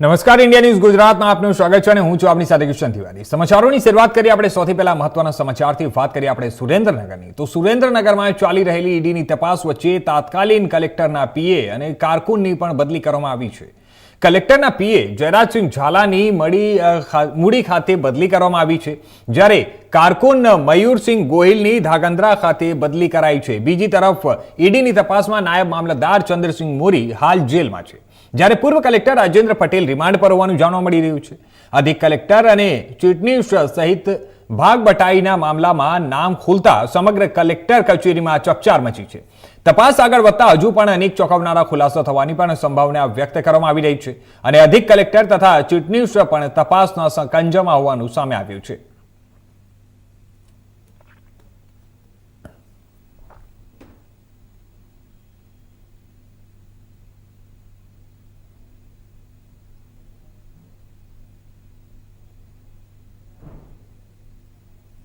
નમસ્કાર, India news ગુજરાતમાં આપનું સ્વાગત છે અને હું છું આપની સાથે કિશન તિવારી. સમાચારોની શરૂઆત કરીએ આપણે સૌથી પહેલા મહત્વના સમાચારથી વાત કરીએ આપણે સુરેન્દ્રનગરની. તો સુરેન્દ્રનગરમાં ચાલી રહેલી ઈડીની તપાસ વચ્ચે તાત્કાલિન કલેક્ટરના પીએ અને કારકુનની પણ બદલી કરવામાં આવી છે. કલેક્ટરના પીએ જયરાજસિંહ ઝાલાની મળી મૂડી ખાતે બદલી કરવામાં આવી છે. જ્યારે કારકુન મયુરસિંહ ગોહિલની ધાગંદ્રા ખાતે બદલી કરાઈ છે. બીજી તરફ, ઈડીની તપાસમાં નાયબ મામલતદાર ચંદ્રસિંહ મોરી હાલ જેલમાં છે. જ્યારે પૂર્વ કલેક્ટર રાજેન્દ્ર પટેલ રિમાન્ડ પર હોવાનું જાણવા મળી રહ્યું છે. અધિક કલેક્ટર અને ચૂંટણી સહિત ભાગ બટાઈના મામલામાં નામ ખુલતા સમગ્ર કલેક્ટર કચેરીમાં ચકચાર મચી છે. તપાસ આગળ વધતા હજુ પણ અનેક ચોંકાવનારા ખુલાસો થવાની પણ સંભાવના વ્યક્ત કરવામાં આવી રહી છે અને અધિક કલેક્ટર તથા ચૂંટણી પણ તપાસના સંકંજમાં હોવાનું સામે આવ્યું છે.